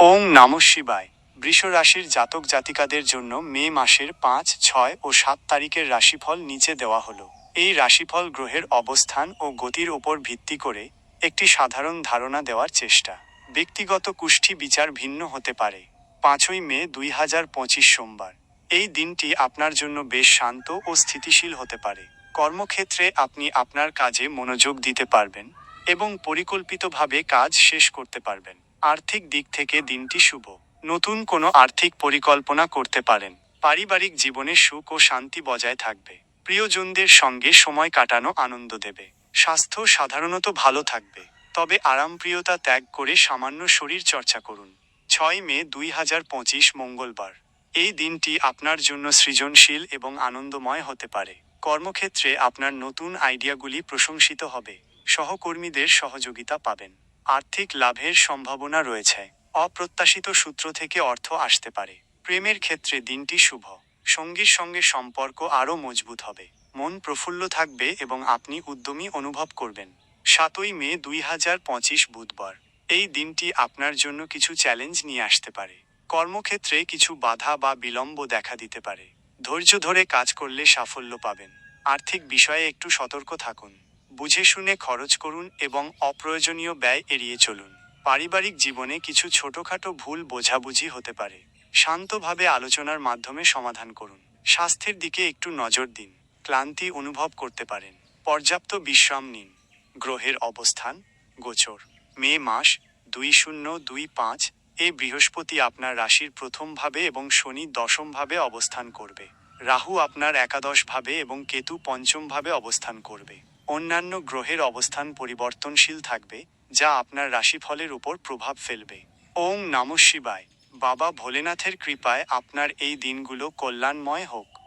ওং নম শিবায়। বৃষ রাশির জাতক জাতিকাদের জন্য মে মাসের পাঁচ, ছয় ও সাত তারিখের রাশিফল নিচে দেওয়া হলো। এই রাশিফল গ্রহের অবস্থান ও গতির ওপর ভিত্তি করে একটি সাধারণ ধারণা দেওয়ার চেষ্টা। ব্যক্তিগত কুষ্ঠি বিচার ভিন্ন হতে পারে। পাঁচই মে দুই হাজার পঁচিশ সোমবার। এই দিনটি আপনার জন্য বেশ শান্ত ও স্থিতিশীল হতে পারে। কর্মক্ষেত্রে আপনি আপনার কাজে মনোযোগ দিতে পারবেন এবং পরিকল্পিতভাবে কাজ শেষ করতে পারবেন। আর্থিক দিক থেকে দিনটি শুভ। নতুন কোনো আর্থিক পরিকল্পনা করতে পারেন। পারিবারিক জীবনে সুখ ও শান্তি বজায় থাকবে। প্রিয়জনদের সঙ্গে সময় কাটানো আনন্দ দেবে। স্বাস্থ্য সাধারণত ভালো থাকবে। তবে আরামপ্রিয়তা ত্যাগ করে সামান্য শরীর চর্চা করুন। ছয় মে দুই হাজার পঁচিশ মঙ্গলবার। এই দিনটি আপনার জন্য সৃজনশীল এবং আনন্দময় হতে পারে। কর্মক্ষেত্রে আপনার নতুন আইডিয়াগুলি প্রশংসিত হবে। সহকর্মীদের সহযোগিতা পাবেন। আর্থিক লাভের সম্ভাবনা রয়েছে। অপ্রত্যাশিত সূত্র থেকে অর্থ আসতে পারে। প্রেমের ক্ষেত্রে দিনটি শুভ। সঙ্গীর সঙ্গে সম্পর্ক আরও মজবুত হবে। মন প্রফুল্ল থাকবে এবং আপনি উদ্যমী অনুভব করবেন। সাতই মে দুই হাজার পঁচিশ বুধবার। এই দিনটি আপনার জন্য কিছু চ্যালেঞ্জ নিয়ে আসতে পারে। কর্মক্ষেত্রে কিছু বাধা বা বিলম্ব দেখা দিতে পারে। ধৈর্য ধরে কাজ করলে সাফল্য পাবেন। আর্থিক বিষয়ে একটু সতর্ক থাকুন। বুঝে শুনে খরচ করুন এবং অপ্রয়োজনীয় ব্যয় এড়িয়ে চলুন। পারিবারিক জীবনে কিছু ছোটখাটো ভুল বোঝাবুঝি হতে পারে। শান্তভাবে আলোচনার মাধ্যমে সমাধান করুন। স্বাস্থ্যের দিকে একটু নজর দিন। ক্লান্তি অনুভব করতে পারেন। পর্যাপ্ত বিশ্রাম নিন। গ্রহের অবস্থান গোচর। মে মাস দুই শূন্য দুই পাঁচ এ বৃহস্পতি আপনার রাশির প্রথম ভাবে এবং শনি দশম ভাবে অবস্থান করবে। রাহু আপনার একাদশ ভাবে এবং কেতু পঞ্চম ভাবে অবস্থান করবে। অন্যান্য গ্রহের অবস্থান পরিবর্তনশীল থাকবে, যা আপনার রাশিফলের উপর প্রভাব ফেলবে। ওং নম শিবায়। বাবা ভোলেনাথের কৃপায় আপনার এই দিনগুলো কল্যাণময় হোক।